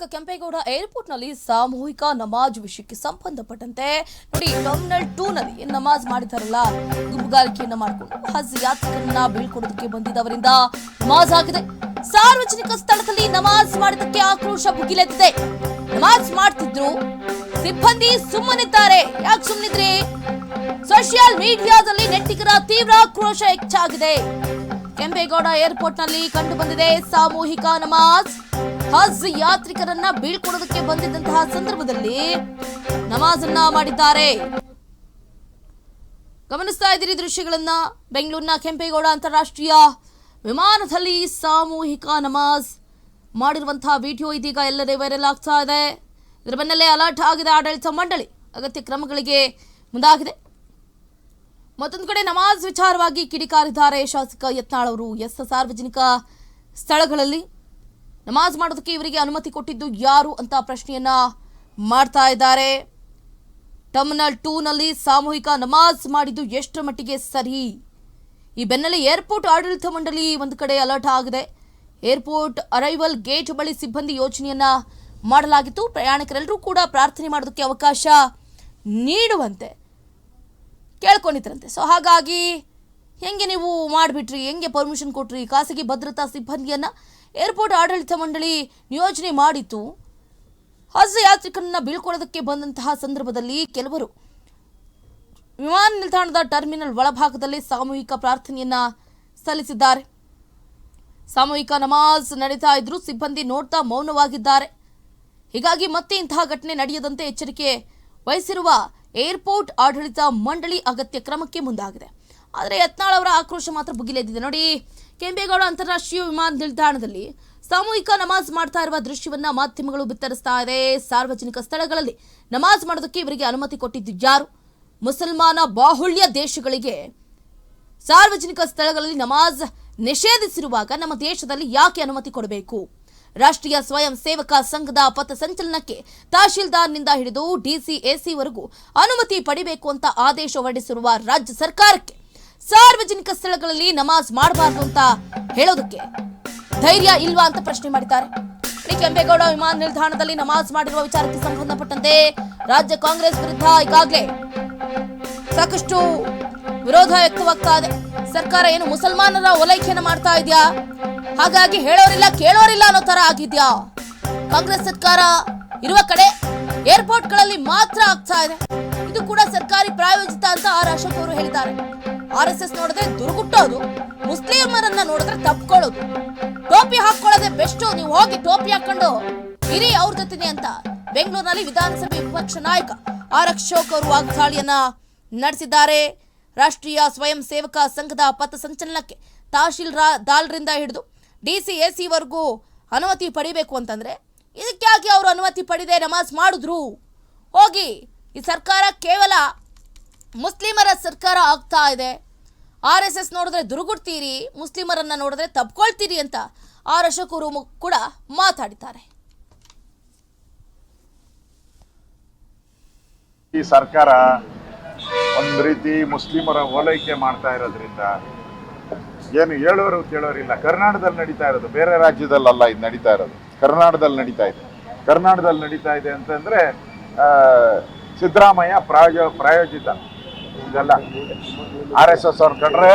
ಕೆಂಪೇಗೌಡ ಏರ್ಪೋರ್ಟ್ನಲ್ಲಿ ಸಾಮೂಹಿಕ ನಮಾಜ್ ವಿಷಯಕ್ಕೆ ಸಂಬಂಧಪಟ್ಟಂತೆ ನೋಡಿ, ಟರ್ಮಿನಲ್ ಟೂ ನಲ್ಲಿ ನಮಾಜ್ ಮಾಡಿದಾರಲ್ಲ ಗುಂಪುಗಾರಿಕೆಯನ್ನ ಮಾಡಿಕೊಂಡು ಹಜ್ ಯಾತ್ರಿಕರನ್ನ ಬೀಳ್ಕೊಡೋದಕ್ಕೆ ಬಂದಿದ್ದವರಿಂದ ನಮಾಜ್ ಆಗಿದೆ. ಸಾರ್ವಜನಿಕ ಸ್ಥಳದಲ್ಲಿ ನಮಾಜ್ ಮಾಡಿದಕ್ಕೆ ಆಕ್ರೋಶ ಭುಗಿಲೆದ್ದಿದೆ ನಮಾಜ್ ಮಾಡ್ತಿದ್ರು, ಸಿಬ್ಬಂದಿ ಸುಮ್ಮನಿದ್ದಾರೆ. ಯಾಕೆ ಸುಮ್ಮನಿದ್ರಿ? ಸೋಷಿಯಲ್ ಮೀಡಿಯಾದಲ್ಲಿ ನೆಟ್ಟಿಗರ ತೀವ್ರ ಆಕ್ರೋಶ ಹೆಚ್ಚಾಗಿದೆ. ಕೆಂಪೇಗೌಡ ಏರ್ಪೋರ್ಟ್ನಲ್ಲಿ ಕಂಡು ಬಂದಿದೆ ಸಾಮೂಹಿಕ ನಮಾಜ್. ಹಜ್ ಯಾತ್ರಿಕರನ್ನ ಬೀಳ್ಕೊಡೋದಕ್ಕೆ ಬಂದಿದ್ದಂತಹ ಸಂದರ್ಭದಲ್ಲಿ ನಮಾಜನ್ನ ಮಾಡಿದ್ದಾರೆ. ಗಮನಿಸ್ತಾ ಇದ್ದೀರಿ ದೃಶ್ಯಗಳನ್ನ. ಬೆಂಗಳೂರಿನ ಕೆಂಪೇಗೌಡ ಅಂತಾರಾಷ್ಟ್ರೀಯ ವಿಮಾನದಲ್ಲಿ ಸಾಮೂಹಿಕ ನಮಾಜ್ ಮಾಡಿರುವಂತಹ ವಿಡಿಯೋ ಇದೀಗ ಎಲ್ಲೆಡೆ ವೈರಲ್ ಆಗ್ತಾ ಇದೆ. ಇದರ ಬೆನ್ನಲ್ಲೇ ಅಲರ್ಟ್ ಆಗಿದೆ ಆಡಳಿತ ಮಂಡಳಿ. ಅಗತ್ಯ ಕ್ರಮಗಳಿಗೆ ಮುಂದಾಗಿದೆ. ಮತ್ತೊಂದು ಕಡೆ ನಮಾಜ್ ವಿಚಾರವಾಗಿ ಕಿಡಿಕಾರಿದ್ದಾರೆ ಶಾಸಕ ಯತ್ನಾಳ್ ಅವರು. ಎಸ್ ಸಾರ್ವಜನಿಕ ಸ್ಥಳಗಳಲ್ಲಿ ನಮಾಜ್ ಮಾಡೋದಕ್ಕೆ ಇವರಿಗೆ ಅನುಮತಿ ಕೊಟ್ಟಿದ್ದು ಯಾರು ಅಂತ ಪ್ರಶ್ನೆಯನ್ನ ಮಾಡ್ತಾ ಇದ್ದಾರೆ. ಟರ್ಮಿನಲ್ ಟೂನಲ್ಲಿ ಸಾಮೂಹಿಕ ನಮಾಜ್ ಮಾಡಿದ್ದು ಎಷ್ಟು ಮಟ್ಟಿಗೆ ಸರಿ? ಈ ಬೆನ್ನಲ್ಲೇ ಏರ್ಪೋರ್ಟ್ ಆಡಳಿತ ಮಂಡಳಿ ಒಂದು ಕಡೆ ಅಲರ್ಟ್ ಆಗಿದೆ. ಏರ್ಪೋರ್ಟ್ ಅರೈವಲ್ ಗೇಟ್ ಬಳಿ ಸಿಬ್ಬಂದಿ ಯೋಜನೆಯನ್ನ ಮಾಡಲಾಗಿತ್ತು. ಪ್ರಯಾಣಿಕರೆಲ್ಲರೂ ಕೂಡ ಪ್ರಾರ್ಥನೆ ಮಾಡೋದಕ್ಕೆ ಅವಕಾಶ ನೀಡುವಂತೆ ಕೇಳ್ಕೊಂಡಿದ್ರಂತೆ. ಸೊ ಹಾಗಾಗಿ ಹೆಂಗೆ ನೀವು ಮಾಡಿಬಿಟ್ರಿ? ಹೆಂಗೆ ಪರ್ಮಿಷನ್ ಕೊಟ್ರಿ? ಖಾಸಗಿ ಭದ್ರತಾ ಸಿಬ್ಬಂದಿಯನ್ನು ಏರ್ಪೋರ್ಟ್ ಆಡಳಿತ ಮಂಡಳಿ ನಿಯೋಜನೆ ಮಾಡಿತ್ತು. ಹಜ್ ಯಾತ್ರಿಕರನ್ನ ಬೀಳ್ಕೊಳ್ಳೋದಕ್ಕೆ ಬಂದಂತಹ ಸಂದರ್ಭದಲ್ಲಿ ಕೆಲವರು ವಿಮಾನ ನಿಲ್ದಾಣದ ಟರ್ಮಿನಲ್ ಒಳಭಾಗದಲ್ಲಿ ಸಾಮೂಹಿಕ ಪ್ರಾರ್ಥನೆಯನ್ನ ಸಲ್ಲಿಸಿದ್ದಾರೆ. ಸಾಮೂಹಿಕ ನಮಾಜ್ ನಡೀತಾ ಇದ್ರು ಸಿಬ್ಬಂದಿ ನೋಡ್ತಾ ಮೌನವಾಗಿದ್ದಾರೆ. ಹೀಗಾಗಿ ಮತ್ತೆ ಇಂತಹ ಘಟನೆ ನಡೆಯದಂತೆ ಎಚ್ಚರಿಕೆ ವಹಿಸಿರುವ ಏರ್ಪೋರ್ಟ್ ಆಡಳಿತ ಮಂಡಳಿ ಅಗತ್ಯ ಕ್ರಮಕ್ಕೆ ಮುಂದಾಗಿದೆ. ಆದರೆ ಯತ್ನಾಳ್ ಅವರ ಆಕ್ರೋಶ ಮಾತ್ರ ಭುಗಿಲೆದ್ದಿದೆ. ನೋಡಿ, ಕೆಂಪೇಗೌಡ ಅಂತಾರಾಷ್ಟ್ರೀಯ ವಿಮಾನ ನಿಲ್ದಾಣದಲ್ಲಿ ಸಾಮೂಹಿಕ ನಮಾಜ್ ಮಾಡ್ತಾ ಇರುವ ದೃಶ್ಯವನ್ನ ಮಾಧ್ಯಮಗಳು ಬಿತ್ತರಿಸ್ತಾ ಇದೆ. ಸಾರ್ವಜನಿಕ ಸ್ಥಳಗಳಲ್ಲಿ ನಮಾಜ್ ಮಾಡೋದಕ್ಕೆ ಇವರಿಗೆ ಅನುಮತಿ ಕೊಟ್ಟಿದ್ದು ಯಾರು? ಮುಸಲ್ಮಾನ ಬಾಹುಳ್ಯ ದೇಶಗಳಿಗೆ ಸಾರ್ವಜನಿಕ ಸ್ಥಳಗಳಲ್ಲಿ ನಮಾಜ್ ನಿಷೇಧಿಸಿರುವಾಗ ನಮ್ಮ ದೇಶದಲ್ಲಿ ಯಾಕೆ ಅನುಮತಿ ಕೊಡಬೇಕು? ರಾಷ್ಟ್ರೀಯ ಸ್ವಯಂ ಸೇವಕ ಸಂಘದ ಪಥ ಸಂಚಲನಕ್ಕೆ ತಹಶೀಲ್ದಾರ್ನಿಂದ ಹಿಡಿದು ಡಿಸಿಎಸಿವರೆಗೂ ಅನುಮತಿ ಪಡಿಬೇಕು ಅಂತ ಆದೇಶ ಹೊರಡಿಸಿರುವ ರಾಜ್ಯ ಸರ್ಕಾರಕ್ಕೆ ಸಾರ್ವಜನಿಕ ಸ್ಥಳಗಳಲ್ಲಿ ನಮಾಜ್ ಮಾಡಬಾರ್ದು ಅಂತ ಹೇಳೋದಕ್ಕೆ ಧೈರ್ಯ ಇಲ್ವಾ ಅಂತ ಪ್ರಶ್ನೆ ಮಾಡಿದ್ದಾರೆ. ಕೆಂಪೇಗೌಡ ವಿಮಾನ ನಿಲ್ದಾಣದಲ್ಲಿ ನಮಾಜ್ ಮಾಡಿರುವ ವಿಚಾರಕ್ಕೆ ಸಂಬಂಧಪಟ್ಟಂತೆ ರಾಜ್ಯ ಕಾಂಗ್ರೆಸ್ ವಿರುದ್ಧ ಈಗಾಗಲೇ ಸಾಕಷ್ಟು ವಿರೋಧ ವ್ಯಕ್ತವಾಗ್ತಾ ಇದೆ. ಸರ್ಕಾರ ಏನು ಮುಸಲ್ಮಾನರ ಓಲೈಕೆಯನ್ನು ಮಾಡ್ತಾ ಇದೆಯಾ? ಹಾಗಾಗಿ ಹೇಳೋರಿಲ್ಲ, ಕೇಳೋರಿಲ್ಲ ಅನ್ನೋ ತರ ಆಗಿದ್ಯಾ? ಕಾಂಗ್ರೆಸ್ ಸರ್ಕಾರ ಇರುವ ಕಡೆ ಏರ್ಪೋರ್ಟ್ಗಳಲ್ಲಿ ಮಾತ್ರ ಆಗ್ತಾ ಇದೆ. ಇದು ಕೂಡ ಸರ್ಕಾರಿ ಪ್ರಾಯೋಜಿತ ಅಂತ ಆರ್ ಅಶೋಕ್ ಅವರು ಹೇಳಿದ್ದಾರೆ. ಆರ್ ಎಸ್ ಎಸ್ ನೋಡಿದ್ರೆ ದುರುಗುಟ್ಟೋದು. ಮುಸ್ಲಿಮರನ್ನ ನೋಡಿದ್ರೆ ತಪ್ಕೊಳ್ಳೋದು. ಟೋಪಿ ಹಾಕೊಳ್ಳೋದೇ ಬೆಸ್ಟ್, ನೀವು ಹೋಗಿ ಟೋಪಿ ಹಾಕೊಂಡು ಇರಿ ಅವ್ರ ಜೊತೆನೆ ಅಂತ ಬೆಂಗಳೂರಿನಲ್ಲಿ ವಿಧಾನಸಭೆ ವಿಪಕ್ಷ ನಾಯಕ ಆರ್ ಅಶೋಕ್ ಅವರು ವಾಗ್ದಾಳಿಯನ್ನ ನಡೆಸಿದ್ದಾರೆ. ರಾಷ್ಟ್ರೀಯ ಸ್ವಯಂ ಸೇವಕ ಸಂಘದ ಪಥಸಂಚಲನಕ್ಕೆ ತಹಶೀಲ್ದಾರ್ರಿಂದ ಹಿಡಿದು ಡಿಸಿಎಸಿವರೆಗೂ ಅನುಮತಿ ಪಡಿಬೇಕು ಅಂತಂದ್ರೆ ಇದಕ್ಕಾಗಿ ಅವರು ಅನುಮತಿ ಪಡೆದೇ ನಮಾಜ್ ಮಾಡಿದ್ರು. ಹೋಗಿ ಈ ಸರ್ಕಾರ ಕೇವಲ ಮುಸ್ಲಿಮರ ಸರ್ಕಾರ ಆಗ್ತಾ ಇದೆ. ಆರ್ ಎಸ್ ಎಸ್ ನೋಡಿದ್ರೆ ದುರುಗುಡ್ತೀರಿ, ಮುಸ್ಲಿಮರನ್ನ ನೋಡಿದ್ರೆ ತಪ್ಕೊಳ್ತೀರಿ ಅಂತ ಆರ್ ಅಶೋಕರು ಕೂಡ ಮಾತಾಡಿದ್ದಾರೆ. ಈ ಸರ್ಕಾರ ಒಂದು ರೀತಿ ಮುಸ್ಲಿಮರ ಓಲೈಕೆ ಮಾಡ್ತಾ ಇರೋದ್ರಿಂದ ಏನು ಹೇಳೋರು ಕೇಳೋರಿಲ್ಲ. ಕರ್ನಾಟಕದಲ್ಲಿ ನಡೀತಾ ಇರೋದು, ಬೇರೆ ರಾಜ್ಯದಲ್ಲಲ್ಲ ಇದು ನಡೀತಾ ಇರೋದು. ಕರ್ನಾಟಕದಲ್ಲಿ ನಡೀತಾ ಇದೆ. ಕರ್ನಾಟಕದಲ್ಲಿ ನಡೀತಾ ಇದೆ ಅಂತಂದ್ರೆ ಸಿದ್ದರಾಮಯ್ಯ ಪ್ರಾಯೋ, ಪ್ರಾಯೋಜಿತ. ಇದೆಲ್ಲ ಆರ್ ಎಸ್ ಎಸ್ ಅವ್ರು ಕಂಡ್ರೆ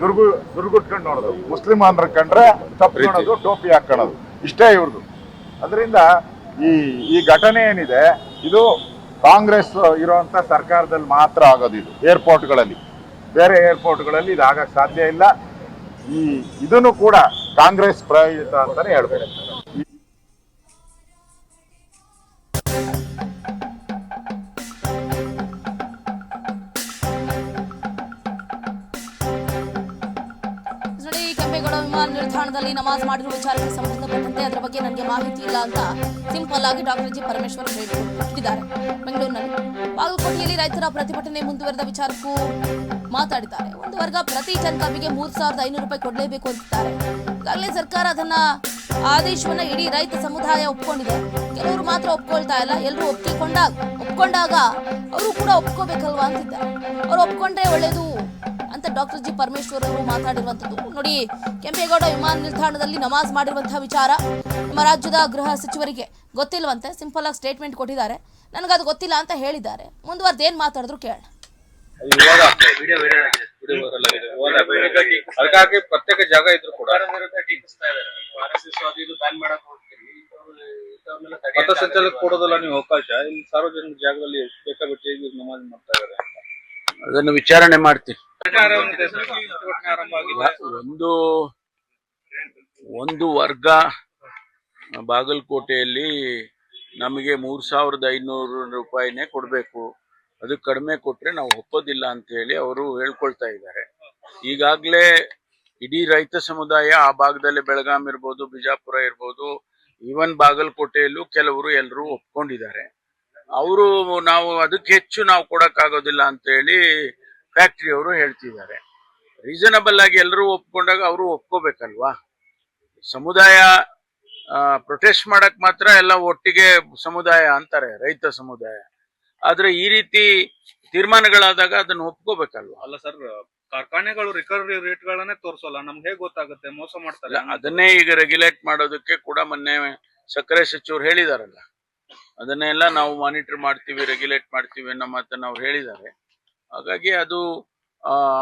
ದುರ್ಗು ದುರ್ಗುಟ್ಕೊಂಡು ನೋಡೋದು. ಮುಸ್ಲಿಂ ಅಂದ್ರ ಕಂಡ್ರೆ ತಪ್ಪಿಕೊಳ್ಳೋದು ಟೋಪಿ ಹಾಕೊಳ್ಳೋದು. ಇಷ್ಟೇ ಇವ್ರದ್ದು ಅದರಿಂದ ಈ ಈ ಘಟನೆ ಏನಿದೆ ಇದು ಕಾಂಗ್ರೆಸ್ ಇರುವಂತ ಸರ್ಕಾರದಲ್ಲಿ ಮಾತ್ರ ಆಗೋದು ಇದು ಏರ್ಪೋರ್ಟ್ಗಳಲ್ಲಿ. ಬೇರೆ ಏರ್ಪೋರ್ಟ್ಗಳಲ್ಲಿ ಇದು ಆಗಕ್ಕೆ ಸಾಧ್ಯ ಇಲ್ಲ. ಈ ಇದನ್ನು ಕೂಡ ಕಾಂಗ್ರೆಸ್ ಪ್ರಾಯೋಜಿತ ಅಂತಾನೆ ಹೇಳ್ಬೇಕು. ವಿಮಾನ ನಿಲ್ದಾಣದಲ್ಲಿ ನಮಾಜ್ ಮಾಡಿರುವ ವಿಚಾರಕ್ಕೆ ಸಂಬಂಧಪಟ್ಟಂತೆ ಅದರ ಬಗ್ಗೆ ನನಗೆ ಮಾಹಿತಿ ಇಲ್ಲ ಅಂತ ಸಿಂಪಲ್ ಆಗಿ ಡಾಕ್ಟರ್ ಜಿ ಪರಮೇಶ್ವರ್ ಹೇಳಿದ್ದಾರೆ ಬೆಂಗಳೂರಿನಲ್ಲಿ. ಬಾಗಲಕೋಟೆಯಲ್ಲಿ ರೈತರ ಪ್ರತಿಭಟನೆ ಮುಂದುವರೆದ ವಿಚಾರಕ್ಕೂ ಮಾತಾಡಿದ್ದಾರೆ. ಒಂದು ವರ್ಗ ಪ್ರತಿ ಟನ್ ಕಬ್ಬಿಗೆ ಮೂರು ಸಾವಿರದ ಐನೂರು ರೂಪಾಯಿ ಕೊಡಲೇಬೇಕು ಅಂತಿದ್ದಾರೆ. ಈಗಾಗಲೇ ಸರ್ಕಾರ ಅದನ್ನ ಆದೇಶವನ್ನ ಇಡೀ ರೈತ ಸಮುದಾಯ ಒಪ್ಕೊಂಡಿದೆ. ಕೆಲವರು ಮಾತ್ರ ಒಪ್ಕೊಳ್ತಾ ಇಲ್ಲ ಎಲ್ಲರೂ ಒಪ್ಪಿಕೊಂಡಾಗ ಒಪ್ಕೊಂಡಾಗ ಅವರು ಕೂಡ ಒಪ್ಕೋಬೇಕಲ್ವಾ ಅಂತಿದ್ದಾರೆ. ಅವ್ರು ಒಪ್ಕೊಂಡ್ರೆ ಒಳ್ಳೇದು ಅಂತ ಡಾಕ್ಟರ್ ಜಿ ಪರಮೇಶ್ವರ್ ಅವರು ಮಾತಾಡಿರುವಂತದ್ದು ನೋಡಿ ಕೆಂಪೇಗೌಡ ವಿಮಾನ ನಿಲ್ದಾಣದಲ್ಲಿ ನಮಾಜ್ ಮಾಡಿರುವಂತಹ ವಿಚಾರ ನಮ್ಮ ರಾಜ್ಯದ ಗೃಹ ಸಚಿವರಿಗೆ ಗೊತ್ತಿಲ್ವಂತೆ ಸಿಂಪಲ್ ಆಗಿ ಸ್ಟೇಟ್ಮೆಂಟ್ ಕೊಟ್ಟಿದ್ದಾರೆ. ನನಗದು ಗೊತ್ತಿಲ್ಲ ಅಂತ ಹೇಳಿದ್ದಾರೆ. ಮುಂದುವರೆದು ಏನ್ ಮಾತಾಡಿದ್ರು ಕೇಳೋಣ. ಅದಕ್ಕಾಗಿ ಪ್ರತ್ಯೇಕ ಜಾಗ ಇದ್ರು ಕೂಡ ಸಂಚಾಲಕ ಕೊಡೋದಲ್ಲ ನೀವು ಅವಕಾಶ. ಇಲ್ಲಿ ಸಾರ್ವಜನಿಕ ಜಾಗದಲ್ಲಿ ಬೇಕಾಬಿಟ್ಟಿ ಈಗ ನಮಾಜ್ ಮಾಡ್ತಾ ಇದ್ದಾರೆ. ಅದನ್ನು ವಿಚಾರಣೆ ಮಾಡ್ತೀವಿ. ಒಂದು ಒಂದು ವರ್ಗ ಬಾಗಲಕೋಟೆಯಲ್ಲಿ ನಮಗೆ ಮೂರ್ ಸಾವಿರದ ಐನೂರು ರೂಪಾಯಿನೇ ಕೊಡಬೇಕು. ಅದು ಕಡಿಮೆ ಕೊಟ್ರೆ ನಾವು ಒಪ್ಪೋದಿಲ್ಲ ಅಂತ ಹೇಳಿ ಅವರು ಹೇಳ್ಕೊಳ್ತಾ ಇದ್ದಾರೆ. ಈಗಾಗಲೇ ಇಡೀ ರೈತ ಸಮುದಾಯ ಆ ಭಾಗದಲ್ಲಿ ಬೆಳಗಾಂ ಇರ್ಬೋದು, ಬಿಜಾಪುರ ಇರ್ಬೋದು, ಈವನ್ ಬಾಗಲಕೋಟೆಯಲ್ಲೂ ಕೆಲವರು ಎಲ್ಲರೂ ಒಪ್ಕೊಂಡಿದ್ದಾರೆ. ಅವರು ನಾವು ಅದಕ್ಕೆ ಹೆಚ್ಚು ನಾವು ಕೊಡಕ್ಕಾಗೋದಿಲ್ಲ ಅಂತ ಹೇಳಿ ಫ್ಯಾಕ್ಟ್ರಿ ಅವರು ಹೇಳ್ತಿದ್ದಾರೆ. ರೀಸನಬಲ್ ಆಗಿ ಎಲ್ಲರೂ ಒಪ್ಕೊಂಡಾಗ ಅವರು ಒಪ್ಕೋಬೇಕಲ್ವಾ? ಸಮುದಾಯ ಪ್ರೊಟೆಸ್ಟ್ ಮಾಡಕ್ ಮಾತ್ರ ಎಲ್ಲ ಒಟ್ಟಿಗೆ ಸಮುದಾಯ ಅಂತಾರೆ ರೈತ ಸಮುದಾಯ. ಆದ್ರೆ ಈ ರೀತಿ ತೀರ್ಮಾನಗಳಾದಾಗ ಅದನ್ನ ಒಪ್ಕೋಬೇಕಲ್ವಾ? ಅಲ್ಲ ಸರ್ ಕಾರ್ಖಾನೆಗಳು ರಿಕವರಿ ರೇಟ್ ಗಳನ್ನೇ ತೋರಿಸಲ್ಲ ನಮ್ಗೆ ಹೇಗೆ ಗೊತ್ತಾಗುತ್ತೆ? ಮೋಸ ಮಾಡ್ತಾರೆ. ಅದನ್ನೇ ಈಗ ರೆಗ್ಯುಲೇಟ್ ಮಾಡೋದಕ್ಕೆ ಕೂಡ ಮೊನ್ನೆ ಸಕ್ಕರೆ ಸಚಿವರು ಹೇಳಿದಾರಲ್ಲ. ಅದನ್ನೆಲ್ಲ ನಾವು ಮಾನಿಟರ್ ಮಾಡ್ತೀವಿ ರೆಗ್ಯುಲೇಟ್ ಮಾಡ್ತೀವಿ ಅನ್ನೋ ಮಾತನ್ನ ಅವ್ರು ಹೇಳಿದ್ದಾರೆ. ಹಾಗಾಗಿ ಅದು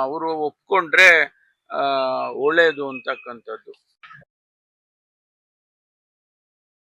ಅವರು ಒಪ್ಕೊಂಡ್ರೆ ಒಳ್ಳೆಯದು ಅಂತಕ್ಕಂಥದ್ದು.